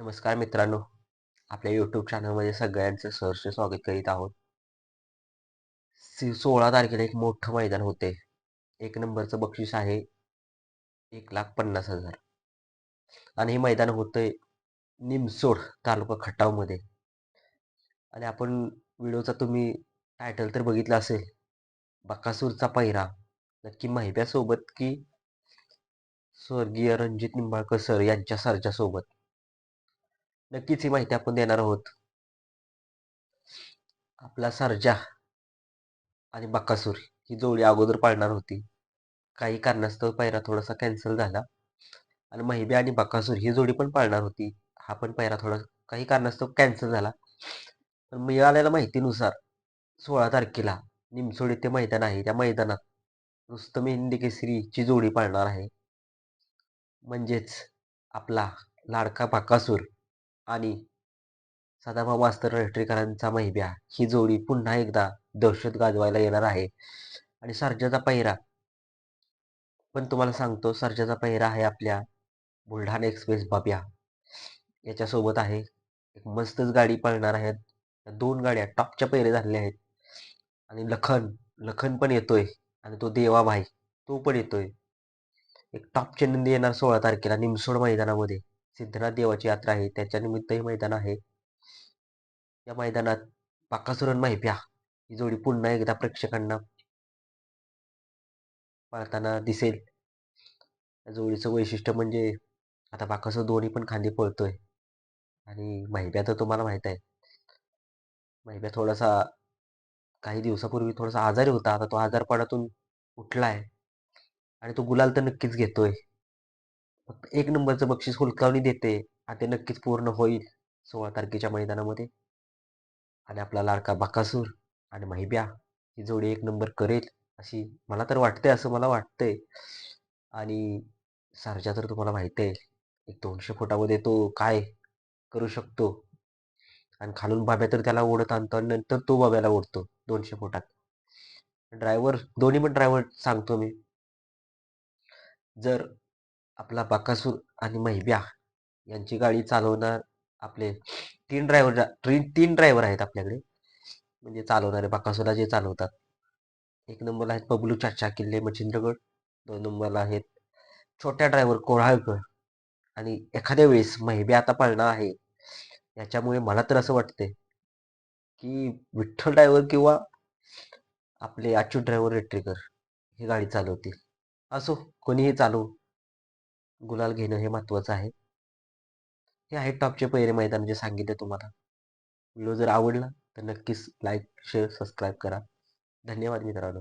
नमस्कार मित्रांनो आपल्या यूट्यूब चॅनलमध्ये सगळ्यांचं सहर्ष स्वागत करीत आहोत. सी सोळा तारखेला एक मोठं मैदान होते. एक नंबरचं बक्षीस आहे एक लाख पन्नास हजार. आणि हे मैदान होतंय निमसोड तालुका खटावमध्ये. आणि आपण व्हिडिओचा तुम्ही टायटल तर बघितला असेल बकासूरचा पहिरा नक्की महिब्यासोबत की स्वर्गीय रणजित निंबाळकर सर यांच्या सरच्यासोबत. नक्कीच ही माहिती आपण देणार आहोत. आपला सरजा आणि बक्कासूर ही जोडी अगोदर पाळणार होती. काही कारणास्तव पैरा थोडासा कॅन्सल झाला. आणि महिबे आणि बक्कासूर ही जोडी पण पाळणार होती. हा पण पैरा थोडा काही कारणास्तव कॅन्सल झाला. पण मिळालेल्या माहितीनुसार सोळा तारखेला निमसोड येथे मैदान आहे. त्या मैदानात रुस्तम हिंदी केसरीची जोडी पाळणार आहे. म्हणजेच आपला लाडका बाकासूर आणि सदाभाऊ मास्तर रेट्रेकरांचा महिब्या ही जोडी पुन्हा एकदा दहशत गाजवायला येणार आहे. आणि सर्जाचा पहिरा. पण तुम्हाला सांगतो सर्जाचा पहिरा आहे आपल्या बुलढाणा एक्सप्रेस बाब्या. याच्यासोबत आहे एक मस्तच गाडी पळणार आहेत. दोन गाड्या टॉपच्या पहिरे झालेल्या आहेत. आणि लखन लखन पण येतोय. आणि तो देवाभाई तो पण येतोय. एक टॉपचे नंदी येणार सोळा तारखेला निमसोड मैदानामध्ये. सिद्धनाथ देवाची यात्रा आहे. त्याच्यानिमित्त हे मैदान आहे. या मैदानात पाकासुरन माहिप्या ही जोडी पुन्हा एकदा प्रेक्षकांना पळताना दिसेल. या जोडीचं वैशिष्ट्य म्हणजे आता बाकासूर दोन्ही पण खांदी पळतोय. आणि महिब्या तर तुम्हाला माहीत आहे. महिब्या थोडासा काही दिवसापूर्वी थोडासा आजारी होता. आता तो आजारपणातून उठला आहे आणि तो गुलाल तर नक्कीच घेतोय. एक नंबरचं बक्षीस हुलकावणी देते आणि ते नक्कीच पूर्ण होईल सोळा तारखेच्या मैदानामध्ये. आणि आपला लाडका बाकासूर आणि महिब्या ही जोडी एक नंबर करेल अशी मला तर वाटते असं मला वाटतंय. आणि सारजा तर तुम्हाला माहिती आहे एक दोनशे फुटामध्ये तो काय करू शकतो? आणि खालून बाब्या तर त्याला ओढत आणतो आणि नंतर तो बाब्याला ओढतो दोनशे फुटात. ड्रायव्हर दोन्ही पण ड्रायव्हर सांगतो मी. जर आपला बाकासूर आणि महिब्या यांची गाडी चालवणार आपले तीन ड्रायव्हर तीन तीन ड्रायव्हर आहेत आपल्याकडे. म्हणजे चालवणारे बाकासूरला जे चालवतात. एक नंबरला आहेत बबलू चाचा किल्ले मच्छिंद्रगड. दोन नंबरला आहेत छोट्या ड्रायव्हर कोळाळकर. आणि एखाद्या वेळेस महिब्या आता पळणार आहे. याच्यामुळे मला तर असं वाटते की विठ्ठल ड्रायव्हर किंवा आपले अच्युत ड्रायव्हर रेट्रेकर ही गाडी चालवतील. असो कोणीही चालवू. गुलाल घेणं हे महत्त्वाचं आहे. हे आहे टॉपचे पहिरे मैदान जे सांगितले तुम्हाला. व्हिडिओ जर आवडला तर नक्कीच लाईक शेअर सबस्क्राईब करा. धन्यवाद मित्रांनो.